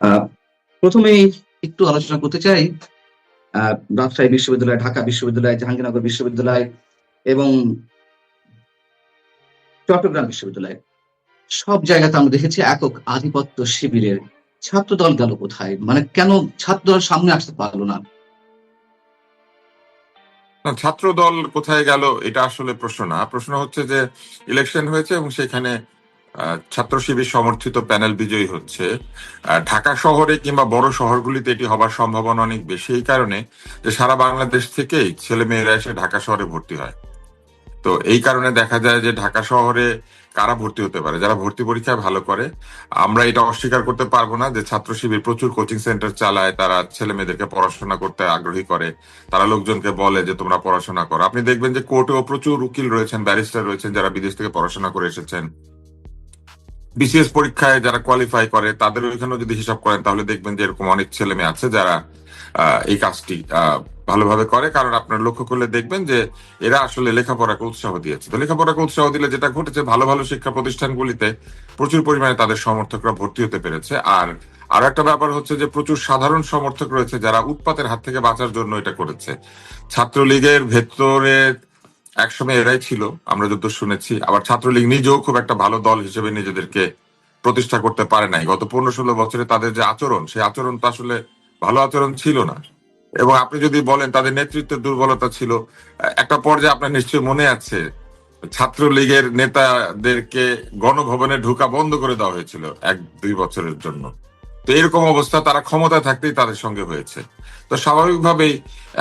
আহ, প্রথমেই একটু আলোচনা করতে চাই রাজশাহী বিশ্ববিদ্যালয় ঢাকা বিশ্ববিদ্যালয় জাহাঙ্গীরনগর বিশ্ববিদ্যালয় এবং চট্টগ্রাম বিশ্ববিদ্যালয়। সব জায়গাতে আমরা দেখেছি একক আধিপত্য শিবিরের ছাত্রদল গেল কোথায়? মানে কেন ছাত্রদল সামনে আসতে পারল না? ছাত্র দল কোথায় গেল এটা আসলে প্রশ্ন না। প্রশ্ন হচ্ছে যে ইলেকশন হয়েছে এবং সেখানে ছাত্র শিবির সমর্থিত প্যানেল বিজয়ী হচ্ছে। ঢাকা শহরে কিংবা বড় শহরগুলিতে এটি হবার সম্ভাবনা অনেক বেশি। এই কারণে যে সারা বাংলাদেশ থেকেই ছেলে মেয়েরা এসে ঢাকা শহরে ভর্তি হয়। তো এই কারণে দেখা যায় যে ঢাকা শহরে কারা ভর্তি হতে পারে? যারা ভর্তি পরীক্ষায় ভালো করে, আমরা এটা অস্বীকার করতে পারব না যে ছাত্র শিবির প্রচুর কোচিং সেন্টার চালায়, তারা ছেলে মেয়েদেরকে পড়াশোনা করতে আগ্রহী করে, তারা লোকজনকে বলে যে তোমরা পড়াশোনা করো। আপনি দেখবেন যে কোর্টেও প্রচুর উকিল রয়েছেন, ব্যারিস্টার রয়েছেন যারা বিদেশ থেকে পড়াশোনা করে এসেছেন। বিসিএস পরীক্ষায় যারা কোয়ালিফাই করে, তাদের ওইখানেও যদি হিসাব করেন, তাহলে দেখবেন যে এরকম অনেক ছেলে মেয়ে আছে যারা এই কাজটি ভালোভাবে করে। কারণ আপনার লক্ষ্য করলে দেখবেন যে এরা আসলে লেখাপড়াকে উৎসাহ দিয়েছে। তো লেখাপড়াকে উৎসাহ দিলে যেটা ঘটেছে, ভালো ভালো শিক্ষা প্রতিষ্ঠানগুলিতে প্রচুর পরিমাণে তাদের সমর্থকরা ভর্তি হতে পেরেছে। আর আর একটা ব্যাপার হচ্ছে যে প্রচুর সাধারণ সমর্থক রয়েছে যারা উৎপাতের হাত থেকে বাঁচার জন্য এটা করেছে। ছাত্রলীগের ভেতরে একসময় এরাই ছিল, আমরা যত শুনেছি। আবার ছাত্রলীগ নিজেও খুব একটা ভালো দল হিসেবে নিজেদেরকে প্রতিষ্ঠা করতে পারে নাই। গত পনেরো ষোলো বছরে তাদের যে আচরণ, সেই আচরণ তো আসলে ভালো আচরণ ছিল না। এবং আপনি যদি বলেন তাদের নেতৃত্বের দুর্বলতা ছিল, একটা পর্যায়ে আপনার নিশ্চয়ই মনে আছে, ছাত্রলীগের নেতাদেরকে গণভবনে ঢোকা বন্ধ করে দেওয়া হয়েছিল এক দুই বছরের জন্য। তো এরকম অবস্থা তারা ক্ষমতা থাকতেই তাদের সঙ্গে হয়েছে। তো স্বাভাবিকভাবেই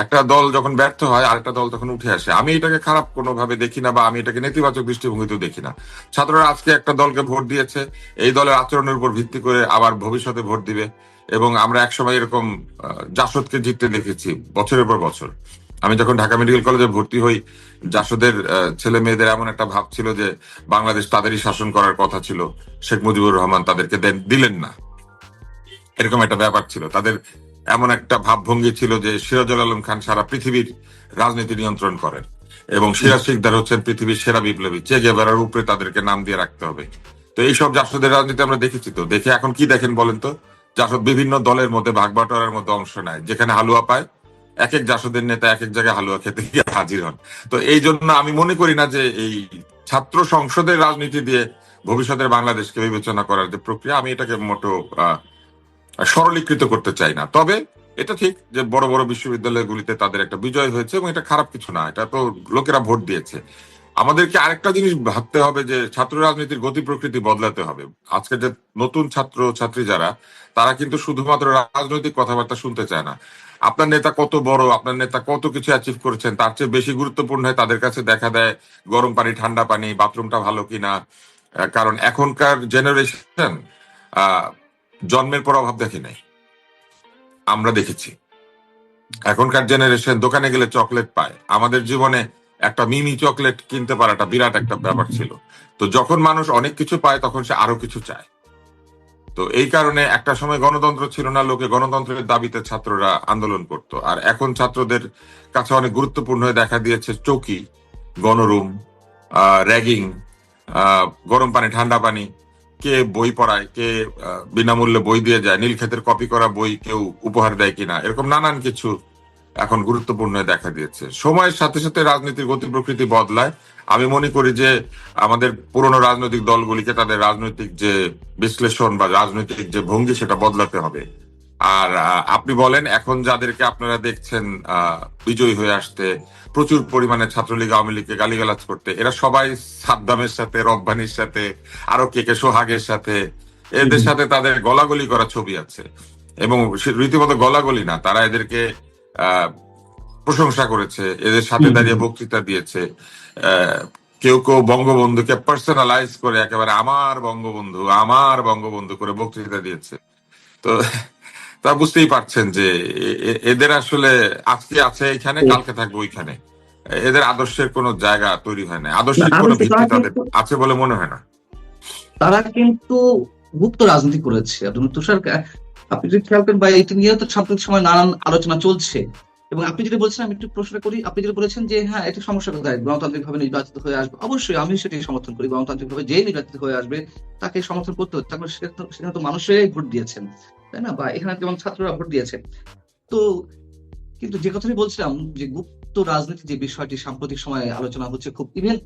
একটা দল যখন ব্যর্থ হয়, আরেকটা দল তখন উঠে আসে। আমি এটাকে খারাপ কোনোভাবে দেখি না বা আমি এটাকে নেতিবাচক দৃষ্টিভঙ্গিতেও দেখি না। ছাত্ররা আজকে একটা দলকে ভোট দিয়েছে, এই দলের আচরণের উপর ভিত্তি করে আবার ভবিষ্যতে ভোট দিবে এবং আমরা একসময় এরকম জাসদকে জিততে দেখেছি বছরের পর বছর। আমি যখন ঢাকা মেডিকেল কলেজে ভর্তি হই, জাসদের ছেলে মেয়েদের এমন একটা ভাব ছিল যে বাংলাদেশ তাদেরই শাসন করার কথা ছিল। শেখ মুজিবুর রহমান তাদেরকে দিলেন না। এরকম একটা ব্যাপার ছিল। তাদের এমন একটা ভাবভঙ্গি ছিল যে সিরাজুল আলম খান সারা পৃথিবীর রাজনীতি নিয়ন্ত্রণ করেন। এবং সিরাজ শিকদার হচ্ছেন পৃথিবীর সেরা বিপ্লবী। চে গেভারার উপরে তাদেরকে নাম দিয়ে রাখতে হবে। তো এইসব জাসদের রাজনীতি আমরা দেখেছি তো। দেখে এখন কি দেখেন বলেন তো? জাসদ বিভিন্ন দলের মধ্যে ভাগ বাটোয়ারার মধ্যে অংশ নেয়। যেখানে হালুয়া পায় এক এক জাসদের নেতা এক এক জায়গায় হালুয়া খেতে গিয়ে হাজির হন। তো এই জন্য আমি মনে করি না যে এই ছাত্র সংসদের রাজনীতি দিয়ে ভবিষ্যতের বাংলাদেশকে বিবেচনা করার যে প্রক্রিয়া আমি এটাকে মোটো আহ, সরলীকৃত করতে চাই না। তবে এটা ঠিক যে বড় বড় বিশ্ববিদ্যালয়গুলিতে তাদের একটা বিজয় হয়েছে এবং এটা খারাপ কিছু না, এটা তো লোকেরা ভোট দিয়েছে। আমাদেরকে আরেকটা জিনিস ভাবতে হবে যে ছাত্র রাজনীতির গতি প্রকৃতি বদলাতে হবে। আজকে যে নতুন ছাত্র ছাত্রী যারা, তারা কিন্তু শুধুমাত্র রাজনৈতিক কথাবার্তা শুনতে চায় না। আপনার নেতা কত বড়, আপনার নেতা কত কিছু অ্যাচিভ করেছেন, তার চেয়ে বেশি গুরুত্বপূর্ণ হয় তাদের কাছে দেখা দেয় গরম পানি, ঠান্ডা পানি বাথরুমটা ভালো কিনা। কারণ এখনকার জেনারেশন জন্মের পর অভাব দেখে নাই। আমরা দেখেছি। এখনকার জেনারেশন দোকানে গেলে চকলেট পায়। আমাদের জীবনে একটা মিনি চকলেট কিনতে পারাটা বিরাট একটা ব্যাপার ছিল। তো যখন মানুষ অনেক কিছু পায়, তখন সে আরও কিছু চায়। তো এই কারণে একটা সময় গণতন্ত্র ছিল না, লোকে গণতন্ত্রের দাবিতে ছাত্ররা আন্দোলন করত। আর এখন ছাত্রদের কাছে অনেক গুরুত্বপূর্ণ হয়ে দেখা দিয়েছে চৌকি, গণরুম র্যাগিং গরম পানি, ঠান্ডা পানি। কে বই পড়ায়, কে বিনামূল্যে বই দিয়ে যায়, নীলক্ষেতের কপি করা বই কেউ উপহার দেয় কিনা, এরকম নানান কিছু এখন গুরুত্বপূর্ণ দেখা দিয়েছে। সময়ের সাথে সাথে রাজনীতির গতি প্রকৃতি বদলায়। আমি মনে করি যে আমাদের পুরনো রাজনৈতিক দলগুলিকে তাদের রাজনৈতিক যে বিশ্লেষণ বা রাজনৈতিক যে ভঙ্গি সেটা বদলাতে হবে। আর আপনি বলেন এখন যাদেরকে আপনারা দেখছেন আহ, বিজয়ী হয়ে আসতে প্রচুর পরিমাণে ছাত্রলীগ আওয়ামী লীগকে গালিগালাজ করতে এরা সবাই সাদ্দামের সাথে রব্বানির সাথে আরও কে কে সোহাগের সাথে এদের সাথে তাদের গলাগলি করা ছবি আছে। এবং রীতিমতো গলাগলি না তারা এদেরকে আহ, প্রশংসা করেছে এদের সাথে দাঁড়িয়ে বক্তৃতা দিয়েছে। আহ, কেউ কেউ বঙ্গবন্ধুকে পার্সোনালাইজ করে একেবারে আমার বঙ্গবন্ধু আমার বঙ্গবন্ধু করে বক্তৃতা দিয়েছে। তো তা বুঝতেই পারছেন যে এদের আসলে আজকে আছে এখানে কালকে থাকবে ওইখানে। এদের আদর্শের কোনো জায়গা তৈরি হয় না। কোনো ভিত্তি তাদের আছে বলে মনে হয় না। তারা কিন্তু গুপ্ত রাজনীতি করেছে। তুষার আপনি যদি খেয়াল করেন বা এটি নিয়েও তো সাম্প্রতিক সময় নানান আলোচনা চলছে। এবং আপনি যেটা বলছেন আমি একটু প্রশ্ন করি আপনি যেটা বলেছেন যে হ্যাঁ এটা সমস্যা কোথায় গণতান্ত্রিক ভাবে নির্বাচিত হয়ে আসবে অবশ্যই আমি সেটাই সমর্থন করি। গণতান্ত্রিক ভাবে যে নির্বাচিত হয়ে আসবে তাকে সমর্থন করতে হচ্ছে। সেখানে তো মানুষেরাই ভোট দিয়েছেন। তাই না? বা এখানে যেমন ছাত্ররা ভোট দিয়েছে। তো কিন্তু যে কথাটি বলছিলাম যে গুপ্ত রাজনীতি যে বিষয়টি সাম্প্রতিক সময়ে আলোচনা হচ্ছে খুব ইভেন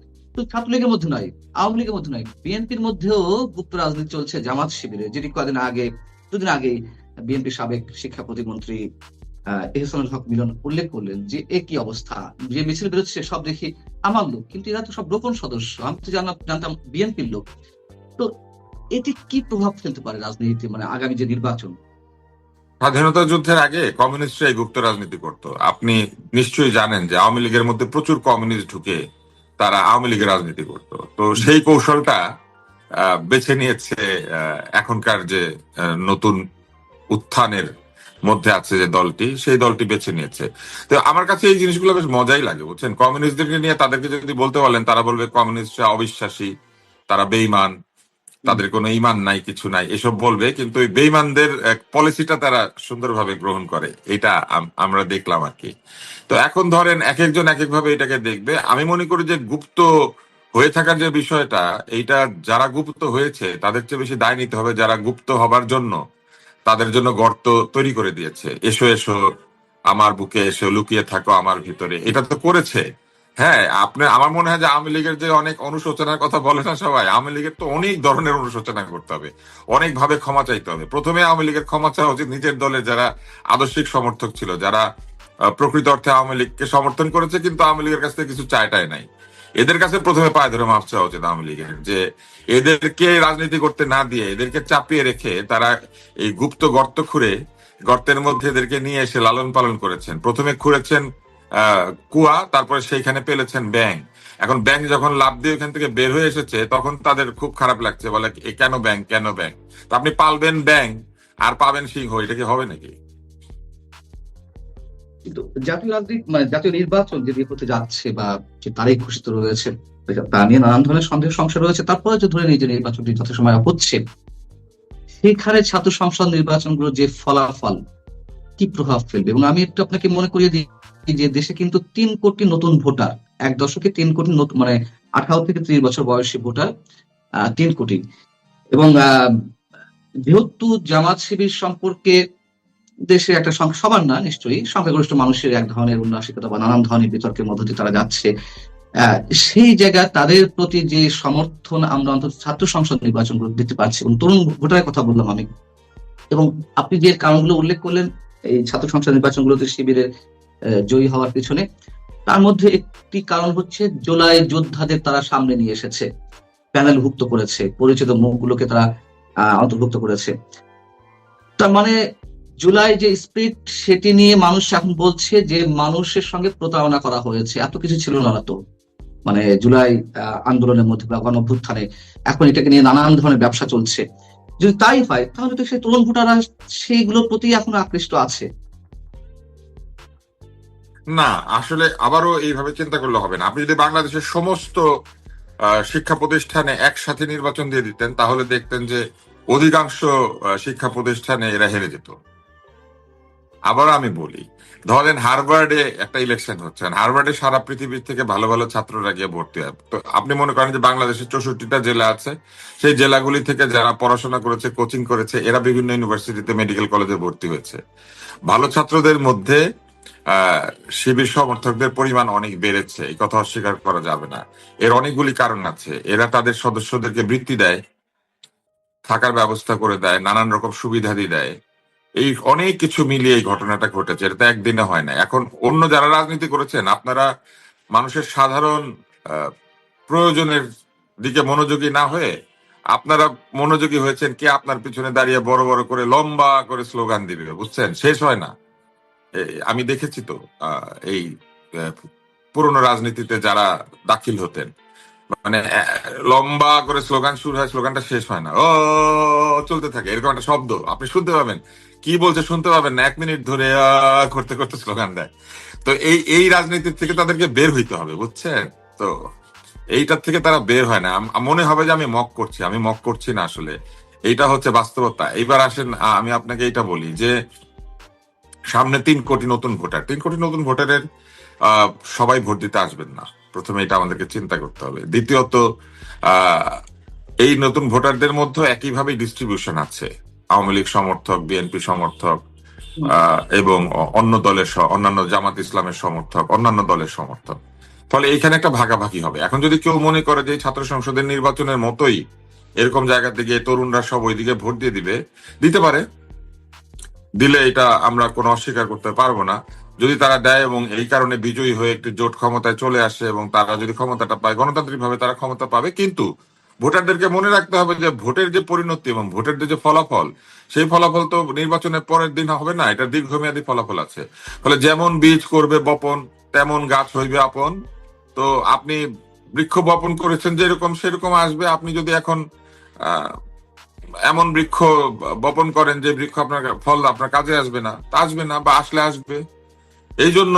ছাত্রলীগের মধ্যে নয়, আওয়ামী লীগের মধ্যে নয় বিএনপির মধ্যেও গুপ্ত রাজনীতি চলছে জামাত শিবিরে। যেটি কদিন আগে, দুদিন আগে বিএনপি সাবেক শিক্ষা প্রতিমন্ত্রী এহসানুল হক মিলন উল্লেখ করলেন যে এ কি অবস্থা? যে মিছিল বেরোচ্ছে সব দেখি আমার লোক, কিন্তু এরা তো সব গোপন সদস্য। আমি তো জানতাম বিএনপির লোক। তো এটি কি প্রভাব ফেলতে পারে রাজনীতিতে? মানে আগামী যে নির্বাচন? স্বাধীনতা যুদ্ধের আগে কমিউনিস্টরা এই গুপ্ত রাজনীতি করত। আপনি নিশ্চয়ই জানেন যে আওয়ামী লীগের মধ্যে প্রচুর কমিউনিস্ট ঢুকে তারা আওয়ামী লীগের রাজনীতি করত। তো সেই কৌশলটা বেছে নিয়েছে এখনকার যে নতুন উত্থানের মধ্যে আছে যে দলটি, সেই দলটি বেছে নিয়েছে। তো আমার কাছে এই জিনিসগুলো বেশ মজাই লাগে, বুঝছেন? কমিউনিস্টদেরকে নিয়ে তাদেরকে যদি বলতে বলেন, তারা বলবে কমিউনিস্টরা অবিশ্বাসী, তারা বেইমান তাদের কোনো ইমান নাই, কিছু নাই, এসব বলবে, কিন্তু ওই বেইমানদের পলিসিটা তারা সুন্দরভাবে গ্রহণ করে। এটা আম- আমরা দেখলাম আর কি। তো এখন ধরেন এক একজন এক একভাবে এটাকে দেখবে। আমি মনে করি যে গুপ্ত হয়ে থাকার যে বিষয়টা, এইটা যারা গুপ্ত হয়েছে, তাদের চেয়ে বেশি দায় নিতে হবে যারা গুপ্ত হবার জন্য। তাদের জন্য গর্ত তৈরি করে দিয়েছে। এসো এসো, আমার বুকে এসো, লুকিয়ে থাকো আমার ভিতরে। এটা তো করেছে। হ্যাঁ আপনি আমার মনে হয় যে আওয়ামী লীগের যে অনেক অনুশোচনার কথা বলে না সবাই, আওয়ামী লীগের তো অনেক ধরনের অনুশোচনা করতে হবে। অনেক ভাবে ক্ষমা চাইতে হবে। প্রথমে আওয়ামী লীগের ক্ষমা চাওয়া উচিত নিজের দলের যারা আদর্শিক সমর্থক ছিল, যারা প্রকৃত অর্থে আওয়ামী লীগকে সমর্থন করেছে, কিন্তু আওয়ামী লীগের কাছ থেকে কিছু চায়টাই নাই। এদের কাছে প্রথমে পায়ে ধরে মাপ চাওয়া উচিত আওয়ামী লীগের, যে এদেরকে রাজনীতি করতে না দিয়ে, এদেরকে চাপিয়ে রেখে তারা এই গুপ্ত গর্ত খুঁড়ে, গর্তের মধ্যে এদেরকে নিয়ে এসে লালন পালন করেছেন। প্রথমে খুঁড়েছেন কুয়া, তারপরে সেইখানে পেলেছেন ব্যাং এখন ব্যাংক যখন লাভ দিয়ে ওখান থেকে বের হয়ে এসেছে, তখন তাদের খুব খারাপ লাগছে, বলে কেন ব্যাংক কেন ব্যাং তো আপনি পালবেন ব্যাংক আর পাবেন সিংহ, এটা কি হবে নাকি? কিন্তু জাতীয় রাজনীতি মানে জাতীয় নির্বাচন যেটি হতে যাচ্ছে বা যে তারিখ ঘোষিত রয়েছে তা নিয়ে নানান ধরনের সন্দেহ, সংশয় রয়েছে। তারপরে যে ধরে নিই যে নির্বাচনটি যথাসময়ে হচ্ছে, সেখানে ছাত্র সংসদ নির্বাচনগুলো যে ফলাফল, কি প্রভাব ফেলবে? এবং আমি একটু আপনাকে মনে করিয়ে দিই যে দেশে কিন্তু তিন কোটি নতুন ভোটার, এক দশকে তিন কোটি নতুন মানে আঠারো থেকে ত্রিশ বছর বয়সী ভোটার তিন কোটি। এবং যেহেতু জামাত শিবির সম্পর্কে দেশে একটা সবার না, নিশ্চয়ই, সংখ্যাগরিষ্ঠ মানুষের এক ধরনের উন্নাসিকতা বা নানান ধরনের বিতর্কের মধ্য দিয়ে তারা যাচ্ছে সেই জায়গায় তাদের প্রতি যে সমর্থন আমরা অন্তত ছাত্র সংসদ নির্বাচন দিতে পারছি, এবং তরুণ ভোটারের কথা বললাম আমি। এবং আপনি যে কারণগুলো উল্লেখ করলেন, এই ছাত্র সংসদ নির্বাচনগুলোতে শিবিরের জয়ী হওয়ার পিছনে। তার মধ্যে একটি কারণ হচ্ছে জুলাই যোদ্ধাদের তারা সামনে নিয়ে এসেছে। প্যানেলভুক্ত করেছে, পরিচিত মুখগুলোকে তারা অন্তর্ভুক্ত করেছে। তার মানে জুলাই যে স্পিরিট, সেটি নিয়ে মানুষ এখন বলছে যে মানুষের সঙ্গে প্রতারণা করা হয়েছে। এত কিছু ছিল না তো। মানে জুলাই আন্দোলনের মধ্যে বা গণ অভ্যুত্থানে এখন এটাকে নিয়ে নানান ধরনের ব্যবসা চলছে। যদি তাই হয়, তাহলে তো সেই তরুণ ভোটাররা সেইগুলোর প্রতি এখন আকৃষ্ট আছে। না, আসলে আবারও এইভাবে চিন্তা করলে হবে না। আপনি যদি বাংলাদেশের সমস্ত শিক্ষা প্রতিষ্ঠানে একসাথে নির্বাচন দিয়ে দিতেন, তাহলে দেখতেন যে অধিকাংশ শিক্ষা প্রতিষ্ঠানে এরা হেরে যেত। আবার আমি বলি, ধরেন হারভার্ডে একটা ইলেকশন হচ্ছে হারভার্ডে সারা পৃথিবীর থেকে ভালো ভালো ছাত্ররা গিয়ে ভর্তি হয় তো আপনি মনে করেন যে বাংলাদেশের চৌষট্টিটা জেলা আছে, সেই জেলাগুলি থেকে যারা পড়াশোনা করেছে, কোচিং করেছে, এরা বিভিন্ন ইউনিভার্সিটিতে মেডিকেল কলেজে ভর্তি হয়েছে। ভালো ছাত্রদের মধ্যে শিবির সমর্থকদের পরিমাণ অনেক বেড়েছে। এই কথা অস্বীকার করা যাবে না। এর অনেকগুলি কারণ আছে। এরা তাদের সদস্যদেরকে বৃত্তি দেয়, থাকার ব্যবস্থা করে দেয়, নানান রকম সুবিধাদি দেয়। এই অনেক কিছু মিলিয়ে এই ঘটনাটা ঘটেছে। এটা তো একদিনে হয় না। এখন অন্য যারা রাজনীতি করেছেন, আপনারা মানুষের সাধারণ প্রয়োজনের দিকে মনোযোগী না হয়ে আপনারা মনোযোগী হয়েছেন কে আপনার পিছনে দাঁড়িয়ে বড় বড় করে, লম্বা করে স্লোগান দিবে, বুঝছেন? শেষ হয় না। আমি দেখেছি তো এই পুরনো রাজনীতিতে যারা দাখিল হতেন। মানে লম্বা করে স্লোগান শুরু হয়, স্লোগানটা শেষ হয় না। ও, চলতে থাকে, এরকম একটা শব্দ, আপনি শুনতে পাবেন। কি বলছে শুনতে পাবেন এক মিনিট ধরে করতে করতে স্লোগান দেয়। তো এই এই রাজনীতির থেকে তাদেরকে বের হইতে হবে, বুঝছেন? তো এইটার থেকে তারা বের হয় না। মনে হবে যে আমি মক করছি, আমি মক করছি না আসলে। এইটা হচ্ছে বাস্তবতা। এইবার আসেন আমি আপনাকে এইটা বলি যে সামনে তিন কোটি নতুন ভোটার। তিন কোটি নতুন ভোটারের সবাই ভোট দিতে আসবেন না। প্রথমে এটা আমাদেরকে চিন্তা করতে হবে। দ্বিতীয়ত এই নতুন ভোটারদের মধ্যে একইভাবে ডিস্ট্রিবিউশন আছে। আওয়ামী লীগ সমর্থক, বিএনপি সমর্থক এবং অন্য দলের অন্যান্য জামাত ইসলামের সমর্থক, অন্যান্য দলের সমর্থক। ফলে এখানে একটা ভাগাভাগি হবে। এখন যদি কেউ মনে করে যে ছাত্র সংসদের নির্বাচনের মতোই এরকম জায়গা থেকে তরুণরা সব ওইদিকে ভোট দিয়ে দিবে, দিতে পারে। দিলে এটা আমরা কোনো অস্বীকার করতে পারব না। যদি তারা দেয় এবং এই কারণে বিজয়ী হয়ে একটি জোট ক্ষমতায় চলে আসে এবং তারা যদি ক্ষমতাটা পায় গণতান্ত্রিক ভাবে তারা ক্ষমতা পাবে। কিন্তু ভোটারদেরকে মনে রাখতে হবে যে ভোটের যে পরিণতি এবং ভোটের যে ফলাফল, সেই ফলাফল তো নির্বাচনের পরের দিন হবে না, এটা দীর্ঘমেয়াদী ফলাফল আছে। ফলে যেমন বীজ করবে বপন, তেমন গাছ হইবে আপন। তো আপনি বৃক্ষ বপন করেছেন যেরকম, সেরকম আসবে। আপনি যদি এখন এমন বৃক্ষ বপন করেন যে বৃক্ষ আপনার ফল আপনার কাজে আসবে না, তা আসবে না বা আসলে আসবে। এই জন্য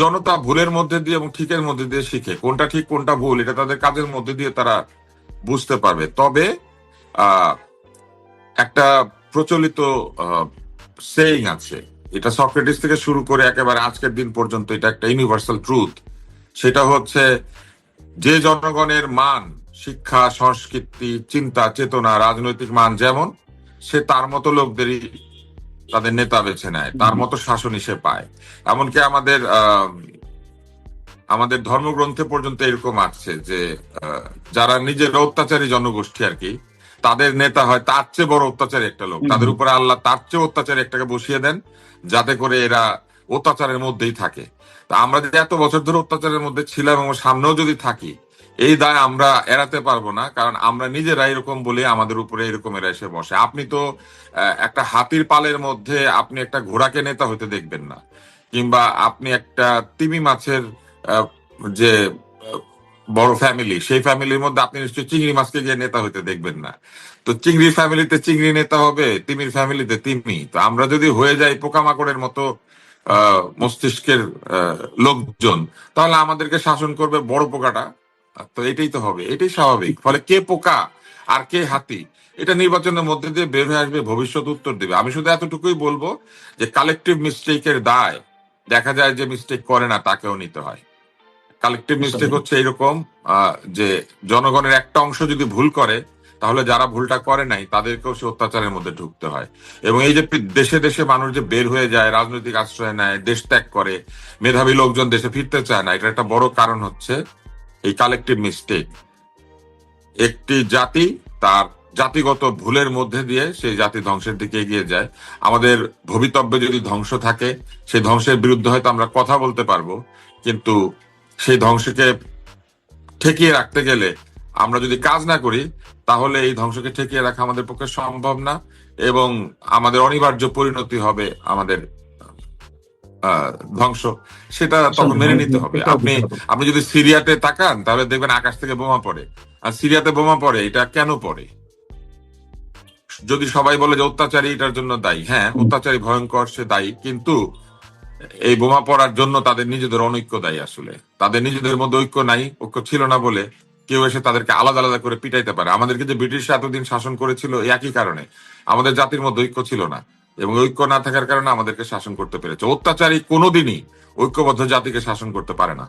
জনতা ভুলের মধ্যে দিয়ে এবং ঠিকের মধ্যে দিয়ে শিখে, কোনটা ঠিক, কোনটা ভুল, এটা তাদের কাজের মধ্যে দিয়ে তারা বুঝতে পারবে। তবে একটা প্রচলিত সেইং আছে। এটা সক্রেটিস থেকে শুরু করে একেবারে আজকের দিন পর্যন্ত এটা একটা ইউনিভার্সাল ট্রুথ সেটা হচ্ছে, যে জনগণের মান শিক্ষা সংস্কৃতি চিন্তা চেতনা রাজনৈতিক মান যেমন সে তার মতো লোকদেরই তাদের নেতা বেছে নেয় তার মতো শাসনই সে পায়। এমনকি আমাদের আহ, আমাদের ধর্মগ্রন্থে পর্যন্ত এরকম আছে যে যারা নিজের অত্যাচারী জনগোষ্ঠী আর কি তাদের নেতা হয় তার চেয়ে বড় অত্যাচারী একটা লোক। তাদের উপরে আল্লাহ তার চেয়ে অত্যাচারী একটাকে বসিয়ে দেন যাতে করে এরা অত্যাচারের মধ্যেই থাকে। তা আমরা যে এত বছর ধরে অত্যাচারের মধ্যে ছিলাম এবং সামনেও যদি থাকি এই দায় আমরা এড়াতে পারব না, কারণ আমরা নিজেরা এরকম বলে, আমাদের উপরে এরকম এরা এসে বসে। আপনি তো একটা হাতির পালের মধ্যে আপনি একটা ঘোড়াকে নেতা হতে দেখবেন না, কিংবা আপনি একটা তিমি মাছের যে, বড় ফ্যামিলি সেই ফ্যামিলির মধ্যে আপনি নিশ্চয়ই চিংড়ি মাছকে গিয়ে নেতা হতে দেখবেন না। তো চিংড়ি ফ্যামিলিতে চিংড়ি নেতা হবে, তিমির ফ্যামিলিতে তিমি। তো আমরা যদি হয়ে যাই পোকামাকড়ের মতো মস্তিষ্কের লোকজন, তাহলে আমাদেরকে শাসন করবে বড় পোকাটা। তো এটাই তো হবে এটাই স্বাভাবিক। ফলে কে পোকা আর কে হাতি এটা নির্বাচনের মধ্যে দিয়ে বের হয়ে আসবে ভবিষ্যৎ উত্তর দেবে। আমি শুধু এতটুকুই বলব যে কালেকটিভ মিস্টেকের দায় দেখা যায় যে মিস্টেক করে না তাকেও নিতে হয়। কালেকটিভ মিস্টেক হচ্ছে এরকম আহ, যে জনগণের একটা অংশ যদি ভুল করে তাহলে যারা ভুলটা করে নাই তাদেরকেও সে অত্যাচারের মধ্যে ঢুকতে হয়। এবং এই যে দেশে দেশে মানুষ যে বের হয়ে যায় রাজনৈতিক আশ্রয় নেয় দেশ ত্যাগ করে মেধাবী লোকজন দেশে ফিরতে চায় না এটা একটা বড় কারণ হচ্ছে এই কালেকটিভ মিস্টেক একটি জাতি তার জাতিগত ভুলের মধ্যে দিয়ে সেই জাতি ধ্বংসের দিকে এগিয়ে যায়। আমাদের ভবিতব্যে যদি ধ্বংস থাকে, সেই ধ্বংসের বিরুদ্ধে হয়তো আমরা কথা বলতে পারব, কিন্তু সেই ধ্বংসকে ঠেকিয়ে রাখতে গেলে আমরা যদি কাজ না করি, তাহলে এই ধ্বংসকে ঠেকিয়ে রাখা আমাদের পক্ষে সম্ভব না এবং আমাদের অনিবার্য পরিণতি হবে আমাদের ধ্বংস সেটা তখন মেনে নিতে হবে। আপনি আপনি যদি সিরিয়াতে তাকান তাহলে দেখবেন আকাশ থেকে বোমা পড়ে। আর সিরিয়াতে বোমা পড়ে এটা কেন পড়ে? যদি সবাই বলে যে অত্যাচারী এটার জন্য দায়ী হ্যাঁ অত্যাচারী ভয়ঙ্কর সে দায়ী কিন্তু এই বোমা পড়ার জন্য তাদের নিজেদের অনৈক্য দায়ী আসলে। তাদের নিজেদের মধ্যে ঐক্য নাই ঐক্য ছিল না বলে কেউ এসে তাদেরকে আলাদা আলাদা করে পিটাইতে পারে। আমাদেরকে যে ব্রিটিশ এতদিন শাসন করেছিল একই কারণে। আমাদের জাতির মধ্যে ঐক্য ছিল না। এবং ঐক্য না থাকার কারণে আমাদেরকে শাসন করতে পেরেছে। অত্যাচারী কোনোদিনই ঐক্যবদ্ধ জাতিকে শাসন করতে পারে না।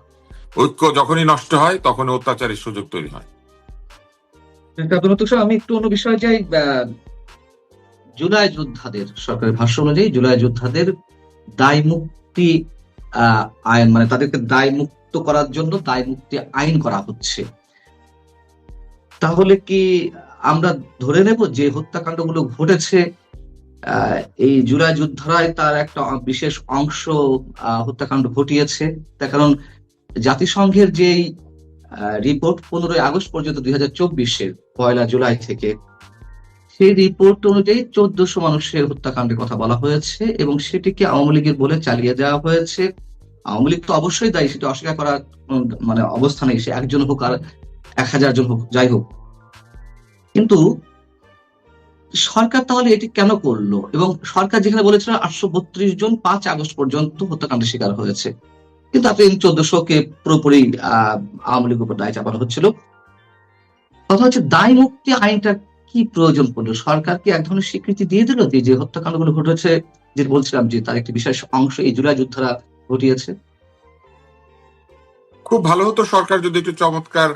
ঐক্য যখনই নষ্ট হয় তখন অত্যাচারীর সুযোগ তৈরি হয়। আমি একটু অন্য বিষয়ে যাই। জুলাই যোদ্ধাদের, সরকারের ভাষ্য অনুযায়ী জুলাই যোদ্ধাদের দায় মুক্তি আইন মানে তাদেরকে দায় মুক্ত করার জন্য দায় মুক্তি আইন করা হচ্ছে। তাহলে কি আমরা ধরে নেব যে হত্যাকাণ্ডগুলো ঘটেছে? এই জুলাই যোদ্ধারাই তার একটা বিশেষ অংশ হত্যাকাণ্ড ঘটিয়েছে। তার কারণ জাতিসংঘের যেই রিপোর্ট পনেরোই আগস্ট পর্যন্ত দুই হাজার চব্বিশের পয়লা জুলাই থেকে, সেই রিপোর্ট অনুযায়ী চোদ্দশো মানুষের হত্যাকাণ্ডের কথা বলা হয়েছে এবং সেটিকে আওয়ামী লীগের বলে চালিয়ে দেওয়া হয়েছে। আওয়ামী লীগ তো অবশ্যই দায়ী, সেটা অস্বীকার করার মানে অবস্থা নেই। সে একজন হোক আর এক হাজার জন হোক, যাই হোক। কিন্তু সরকার তাহলে এটি কেন করল? এবং সরকার যেখানে বলেছিল আটশো বত্রিশ জন পাঁচ আগস্ট পর্যন্ত হত্যাকাণ্ডের শিকার হয়েছে। কিন্তু আপনি চোদ্দশো কে পুরোপুরি আওয়ামী লীগের উপর দায় চাপানো হচ্ছিল। কথা হচ্ছে দায় মুক্তি আইনটা কি প্রয়োজন পড়ল? সরকার কি এক ধরনের স্বীকৃতি দিয়ে দিল যে যে হত্যাকাণ্ডগুলো ঘটেছে, যে বলছিলাম যে তার একটি বিশেষ অংশ এই জুলাই যোদ্ধারা ঘটিয়েছে? খুব ভালো হতো সরকার যদি একটু চমৎকার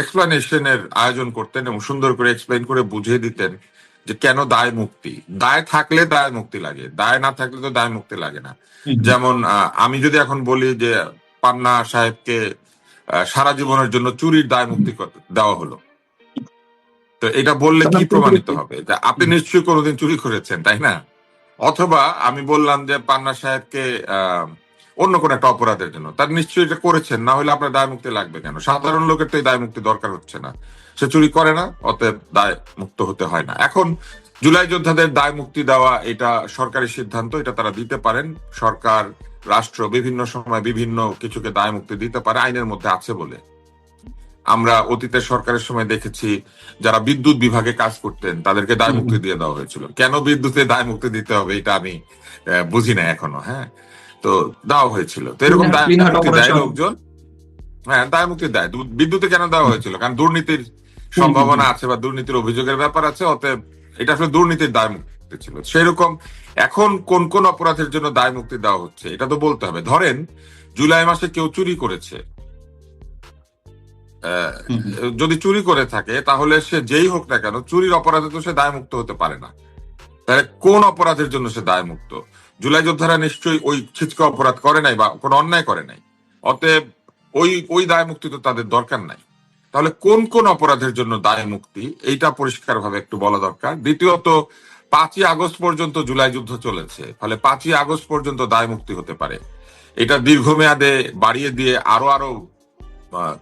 এক্সপ্লানেশনের আয়োজন করতেন এবং সুন্দর করে এক্সপ্লেন করে বুঝিয়ে দিতেন যে কেন দায় মুক্তি। দায় থাকলে দায় মুক্তি লাগে দায় না থাকলে তো দায় মুক্তি লাগে না। যেমন আমি যদি এখন বলি যে পান্না সাহেবকে সারা জীবনের জন্য চুরির দায় মুক্তি দেওয়া হলো। তো এটা বললে কি প্রমাণিত হবে? আপনি নিশ্চয়ই কোনোদিন চুরি করেছেন তাই না? অথবা আমি বললাম যে পান্না সাহেবকে আহ, অন্য কোন একটা অপরাধের জন্য। তার নিশ্চয়ই এটা করেছেন, না হলে আপনার দায় মুক্তি লাগবে কেন? সাধারণ লোকের তো এই দায় মুক্তি দরকার হচ্ছে না। সে চুরি করে না, অতএব দায় মুক্ত হতে হয় না। এখন জুলাই যোদ্ধাদের দায় মুক্তি দেওয়া এটা সরকারি সিদ্ধান্ত, এটা তারা দিতে পারেন। সরকার, রাষ্ট্র বিভিন্ন সময় বিভিন্ন কিছুকে দায় মুক্তি দিতে পারে, আইনের মধ্যে আছে বলে। আমরা অতীতে সরকারের সময় দেখেছি, যারা বিদ্যুৎ বিভাগে কাজ করতেন, তাদেরকে দায় মুক্তি দিয়ে দেওয়া হয়েছিল। কেন বিদ্যুতে দায় মুক্তি দিতে হবে, এটা আমি বুঝি না এখনও হ্যাঁ? তো দেওয়া হয়েছিল। তো এরকম দেয় লোকজন। হ্যাঁ দায়। মুক্তি দেয় বিদ্যুতে কেন দেওয়া হয়েছিল? কারণ দুর্নীতির সম্ভাবনা আছে বা দুর্নীতির অভিযোগের ব্যাপার আছে অতএব এটা আসলে দুর্নীতির দায় মুক্তি ছিল। সেরকম এখন কোন কোন অপরাধের জন্য দায় মুক্তি দেওয়া হচ্ছে এটা তো বলতে হবে। ধরেন জুলাই মাসে কেউ চুরি করেছে। যদি চুরি করে থাকে তাহলে সে যেই হোক না কেন চুরির অপরাধে তো সে দায় মুক্ত হতে পারে না। তাহলে কোন অপরাধের জন্য সে দায় মুক্ত জুলাই যোদ্ধারা নিশ্চয়ই ওই ছিচকে অপরাধ করে নাই বা কোনো অন্যায় করে নাই। অতএব ওই ওই দায় মুক্তি তো তাদের দরকার নাই। তাহলে কোন কোন অপরাধের জন্য দায় মুক্তি? এইটা পরিষ্কারভাবে একটু বলা দরকার। দ্বিতীয়ত, পাঁচই আগস্ট পর্যন্ত জুলাই যুদ্ধ চলেছে। ফলে পাঁচই আগস্ট পর্যন্ত দায় মুক্তি হতে পারে। এটা দীর্ঘমেয়াদে বাড়িয়ে দিয়ে আরও আরও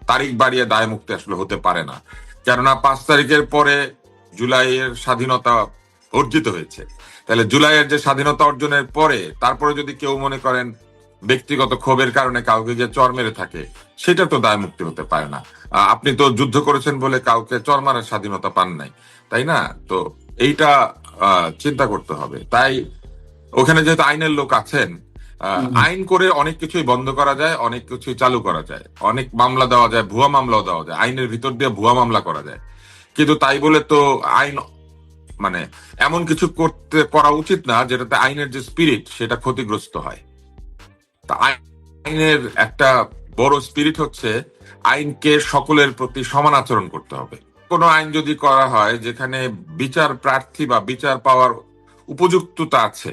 তারিখ বাড়িয়ে দায় মুক্তি আসলে হতে পারে না। কেননা পাঁচ তারিখের পরে জুলাইয়ের স্বাধীনতা অর্জিত হয়েছে। তাহলে জুলাইয়ের যে স্বাধীনতা অর্জনের পরে তারপরে যদি কেউ মনে করেন ব্যক্তিগত ক্ষোভের কারণে কাউকে গিয়ে চর মেরে থাকে সেটা তো দায় মুক্তি হতে পারে না। আপনি তো যুদ্ধ করেছেন বলে কাউকে চর মারার স্বাধীনতা পান নাই তাই না? তো এইটা চিন্তা করতে হবে। তাই ওখানে যেহেতু আইনের লোক আছেন আহ, আইন করে অনেক কিছুই বন্ধ করা যায় অনেক কিছুই চালু করা যায়। অনেক মামলা দেওয়া যায় ভুয়া মামলাও দেওয়া যায় আইনের ভিতর দিয়ে ভুয়া মামলা করা যায়। কিন্তু তাই বলে তো আইন মানে এমন কিছু করতে করা উচিত না যেটাতে আইনের যে স্পিরিট সেটা ক্ষতিগ্রস্ত হয়। তা আইনের একটা বড় স্পিরিট হচ্ছে আইনকে সকলের প্রতি সমান আচরণ করতে হবে। কোনো আইন যদি করা হয় যেখানে বিচার প্রার্থী বা বিচার পাওয়ার উপযুক্ততা আছে,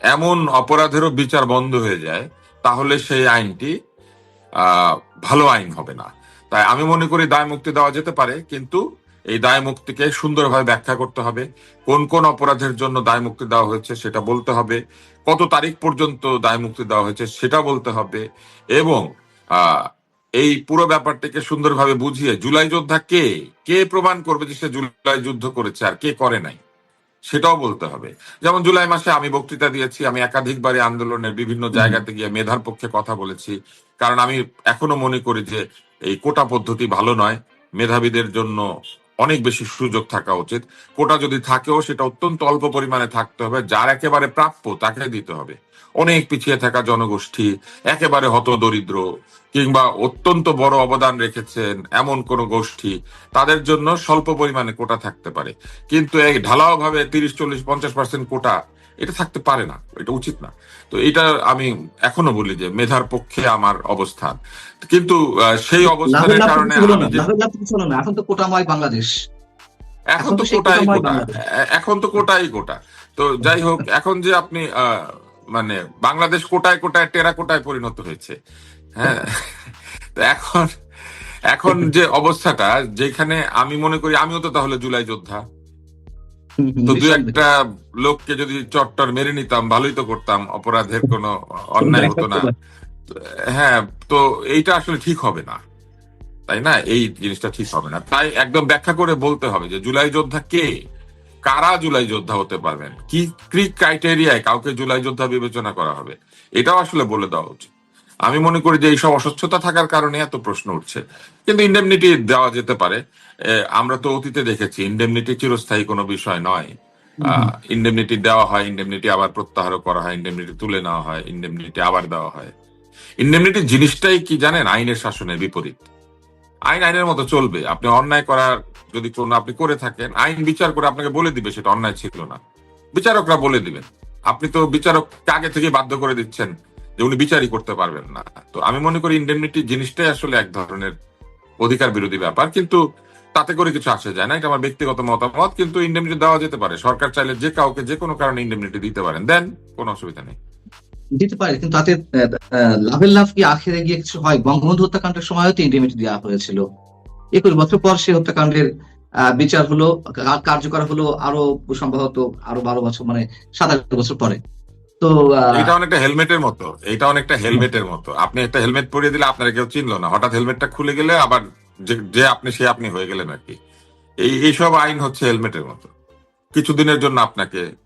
এমন অপরাধেরও বিচার বন্ধ হয়ে যায়, তাহলে সেই আইনটি ভালো আইন হবে না। তাই আমি মনে করি দায় মুক্তি দেওয়া যেতে পারে, কিন্তু এই দায় মুক্তিকে সুন্দরভাবে ব্যাখ্যা করতে হবে। কোন কোন অপরাধের জন্য দায় মুক্তি দেওয়া হয়েছে সেটা বলতে হবে। কত তারিখ পর্যন্ত দায় মুক্তি দেওয়া হয়েছে সেটা বলতে হবে। এবং এই পুরো ব্যাপারটিকে সুন্দরভাবে বুঝিয়ে জুলাই যোদ্ধা কে? কে প্রমাণ করবে যে সে জুলাই যুদ্ধ করেছে আর কে করে নাই? সেটাও বলতে হবে। যেমন জুলাই মাসে আমি বক্তৃতা দিয়েছি আমি একাধিকবারে আন্দোলনের বিভিন্ন জায়গাতে গিয়ে মেধার পক্ষে কথা বলেছি। কারণ আমি এখনও মনে করি যে এই কোটা পদ্ধতি ভালো নয়। মেধাবীদের জন্য অনেক বেশি সুযোগ থাকা উচিত। কোটা যদি থাকেও সেটা অত্যন্ত অল্প পরিমাণে থাকতে হবে, যার একেবারে প্রাপ্য তাকে দিতে হবে। অনেক পিছিয়ে থাকা জনগোষ্ঠী, একেবারে হত দরিদ্র কিংবা অত্যন্ত বড় অবদান রেখেছেন এমন কোন গোষ্ঠী, তাদের জন্য স্বল্প পরিমাণে কোটা থাকতে পারে। কিন্তু এই ঢালাও ভাবে তিরিশ, চল্লিশ, পঞ্চাশ পার্সেন্ট কোটা এটা থাকতে পারে না এটা উচিত না। তো এটা আমি এখনও বলি যে মেধার পক্ষে আমার অবস্থান। কিন্তু সেই অবস্থানের কারণে এখন তো কোটাময় বাংলাদেশ। এখন তো কোটাই কোটা এখন তো কোটাই কোটা তো যাই হোক এখন যে আপনি আহ, মানে বাংলাদেশ কোটায় কোটায় টেরা কোটায় পরিণত হয়েছে হ্যাঁ? তো এখন এখন যে অবস্থাটা যেখানে আমি মনে করি আমিও তো তাহলে জুলাই যোদ্ধা। তো দু একটা লোককে যদি চট্টর মেরে নিতাম ভালোই তো করতাম অপরাধের কোনো অন্যায় হতো না। হ্যাঁ তো এইটা আসলে ঠিক হবে না। তাই না? এই জিনিসটা ঠিক হবে না। তাই একদম ব্যাখ্যা করে বলতে হবে যে জুলাই যোদ্ধা কে? কারা জুলাই যোদ্ধা হতে পারবেন? কি ক্রিক ক্রাইটেরিয়ায় কাউকে জুলাই যোদ্ধা বিবেচনা করা হবে? এটাও আসলে বলে দেওয়া উচিত। আমি মনে করি যে এইসব অস্বচ্ছতা থাকার কারণে এত প্রশ্ন উঠছে। কিন্তু ইন্ডেমনিটি দেওয়া যেতে পারে। আমরা তো অতীতে দেখেছি ইন্ডেমনিটি চিরস্থায়ী কোনো বিষয় নয়। ইন্ডেমনিটি দেওয়া হয় ইন্ডেমনিটি আবার প্রত্যাহারও করা হয় ইন্ডেমনিটি তুলে নেওয়া হয় ইন্ডেমনিটি আবার দেওয়া হয়। ইন্ডেমনিটি জিনিসটাই কি জানেন? আইনের শাসনের বিপরীত। আইন আইনের মতো চলবে। আপনি অন্যায় করার যদি কোনো আপনি করে থাকেন আইন বিচার করে আপনাকে বলে দিবে সেটা অন্যায় ছিল না। বিচারকরা বলে দিবেন। আপনি তো বিচারককে আগে থেকে বাধ্য করে দিচ্ছেন। যে উনি বিচারই করতে পারবেন না। তো আমি মনে করি ইন্ডেমনিটি জিনিসটাই আসলে এক ধরনের অধিকার বিরোধী ব্যাপার। কিন্তু তাতে করে কিছু আসে যায় না। এটা আমার ব্যক্তিগত মতামত, কিন্তু ইন্ডেমনিটি দেওয়া যেতে পারে। সরকার চাইলে যে কাউকে যে কোনো কারণে ইন্ডেমনিটি দিতে পারেন। দেন কোনো অসুবিধা নেই। দিতে পারে, কিন্তু তাতে লাভের লাভ কি আখেরে গিয়ে কিছু হয়? বঙ্গবন্ধু হত্যাকাণ্ডের সময়ও তো ইন্ডিমিটি দেওয়া হয়েছিল। একুশ বছর পর সেই হত্যাকাণ্ডের বিচার হলো কার্যকর হলো আরও সম্ভবত আরও বারো বছর মানে সাত আট বছর পরে। তো এটা অনেকটা হেলমেটের মতো এটা অনেকটা হেলমেটের মতো। আপনি একটা হেলমেট পরিয়ে দিলে আপনার কেউ চিনলো না। হঠাৎ হেলমেটটা খুলে গেলে আবার যে আপনি, সে আপনি হয়ে গেলেন আর কি। এই, এইসব আইন হচ্ছে হেলমেটের মতো। কিছুদিনের জন্য আপনাকে